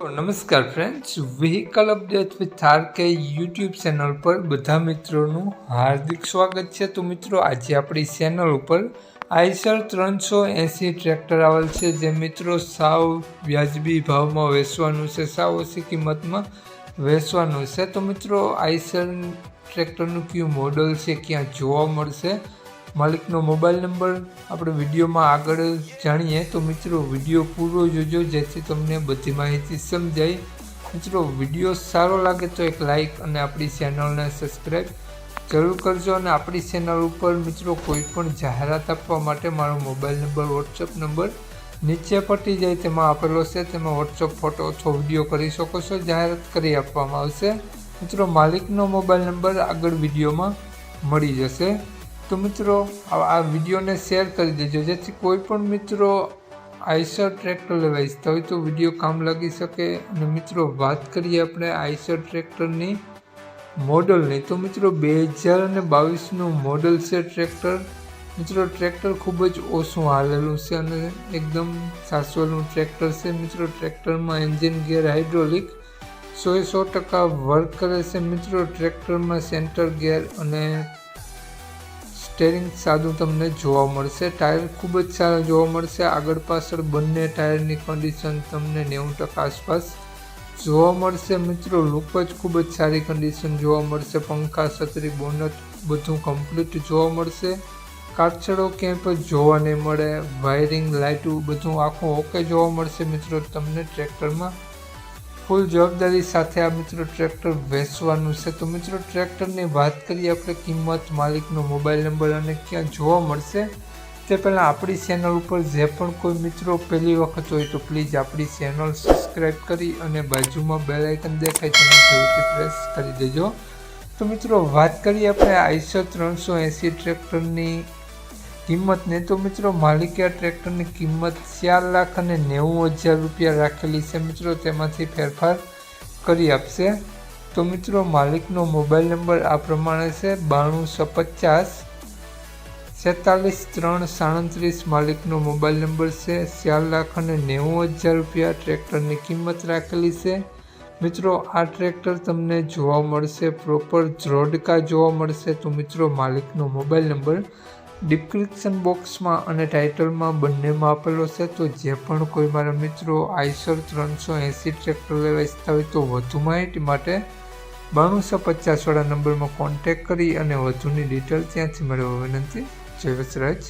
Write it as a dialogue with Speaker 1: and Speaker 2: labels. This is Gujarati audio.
Speaker 1: નમસ્કાર friends vehicle update with Thar કે યુટ્યુબ ચેનલ પર બધા મિત્રોનું હાર્દિક સ્વાગત છે. તો મિત્રો, આજે આપણી ચેનલ ઉપર આઈસર ત્રણસો એંસી ટ્રેક્ટર આવેલ છે, જે મિત્રો સાવ વ્યાજબી ભાવમાં વેચવાનું છે, સાવ ઓછી કિંમતમાં વેચવાનું છે. તો મિત્રો આઈસર ટ્રેક્ટરનું કયું મોડલ છે, ક્યાં જોવા મળશે? માલિકનો મોબાઈલ નંબર આપણે વિડીયોમાં આગળ જાણીએ તો મિત્રો વીડિયો પૂરો જોજો, જેથી તમને બધી માહિતી સમજાય. મિત્રો, વીડિયો સારો લાગે તો એક લાઈક અને આપણી ચેનલને સબસ્ક્રાઈબ જરૂર કરજો અને આપણી ચેનલ ઉપર મિત્રો કોઈ પણ જાહેરાત આપવા માટે મારો મોબાઈલ નંબર, વોટ્સઅપ નંબર નીચે પટી જાય, તેમાં આપેલો છે. તેમાં વોટ્સઅપ, ફોટો અથવા વીડિયો કરી શકો છો. જાહેરાત કરી આપવામાં આવશે. મિત્રો, માલિકનો મોબાઈલ નંબર આગળ વિડીયોમાં મળી જશે. તો મિત્રો, આ વિડીયોને શેર કરી દેજો. જેથી કોઈ પણ મિત્રો આઈસર ટ્રેક્ટર લેવા ઈચ્છતા હોય તો વીડિયો કામ લાગી શકે. અને મિત્રો, વાત કરીએ આપણે આઈસર ટ્રેક્ટરની મોડલની. તો મિત્રો, બે હજાર અને બાવીસનું મોડલ છે ટ્રેક્ટર. મિત્રો, ટ્રેક્ટર ખૂબ જ ઓછું હાલેલું છે અને એકદમ સાસવેલું ટ્રેક્ટર છે. મિત્રો, ટ્રેક્ટરમાં એન્જિન ગિયર હાઇડ્રોલિક, સો એ સો ટકા વર્ક કરે છે. મિત્રો, ટ્રેક્ટરમાં સેન્ટર ગિયર અને સ્ટેરિંગ સાદું તમને જોવા મળશે. ટાયર ખૂબ જ સારા જોવા મળશે. આગળ પાછળ બંને ટાયરની કન્ડિશન તમને નેવું ટકા આસપાસ જોવા મળશે. મિત્રો લુક જ ખૂબ જ સારી કન્ડિશન જોવા મળશે. પંખા, છત્રી બોનટ બધું કમ્પ્લીટ જોવા મળશે. કાચડો ક્યાંય પણ જોવા નહીં મળે. વાયરિંગ લાઇટું બધું આખું ઓકે જોવા મળશે. મિત્રો, તમને ટ્રેક્ટરમાં ફૂલ જવાબદારી સાથે આ મિત્રો ટ્રેક્ટર વેચવાનું છે. તો મિત્રો ટ્રેક્ટરની વાત કરીએ, આપણે કિંમત, માલિકનો મોબાઈલ નંબર અને ક્યાં જોવા મળશે? તે પહેલાં આપણી ચેનલ ઉપર જે પણ કોઈ મિત્રો પહેલી વખત હોય તો પ્લીઝ આપણી ચેનલ સબસ્ક્રાઈબ કરી અને બાજુમાં બેલ આઇકન દેખાય તેને જરૂરથી પ્રેસ કરી દેજો. તો મિત્રો વાત કરીએ આપણે આઈસો ત્રણસો એંસી ટ્રેક્ટરની કિંમતને તો મિત્રો માલિકે ટ્રેક્ટરની કિંમત ચાર લાખ અને નેવું હજાર રૂપિયા રાખેલી છે. મિત્રો તેમાંથી ફેરફાર કરી આપશે. તો મિત્રો માલિકનો મોબાઈલ નંબર આ પ્રમાણે છે. બાણુંસો પચાસ છેતાલીસ ત્રણ સાડત્રીસ માલિકનો મોબાઈલ નંબર છે. ચાર લાખ અને નેવું હજાર રૂપિયા ટ્રેક્ટરની કિંમત રાખેલી છે. મિત્રો આ ટ્રેક્ટર તમને જોવા મળશે. પ્રોપર ઝ્રોડકા જોવા મળશે. તો મિત્રો માલિકનો મોબાઈલ નંબર ડિસ્ક્રિપ્શન બોક્સમાં અને ટાઇટલમાં બંનેમાં આપેલો છે, તો જે પણ કોઈ મારા મિત્રો આઈસર ત્રણસો એંસી ટ્રેક્ટર લેવા ઇચ્છતા હોય તો વધુ માહિતી માટે બાણુંસો પચાસવાળા નંબરમાં કોન્ટેક કરી અને વધુની ડિટેલ ત્યાંથી મેળવવા વિનંતી. જય વસરાજ.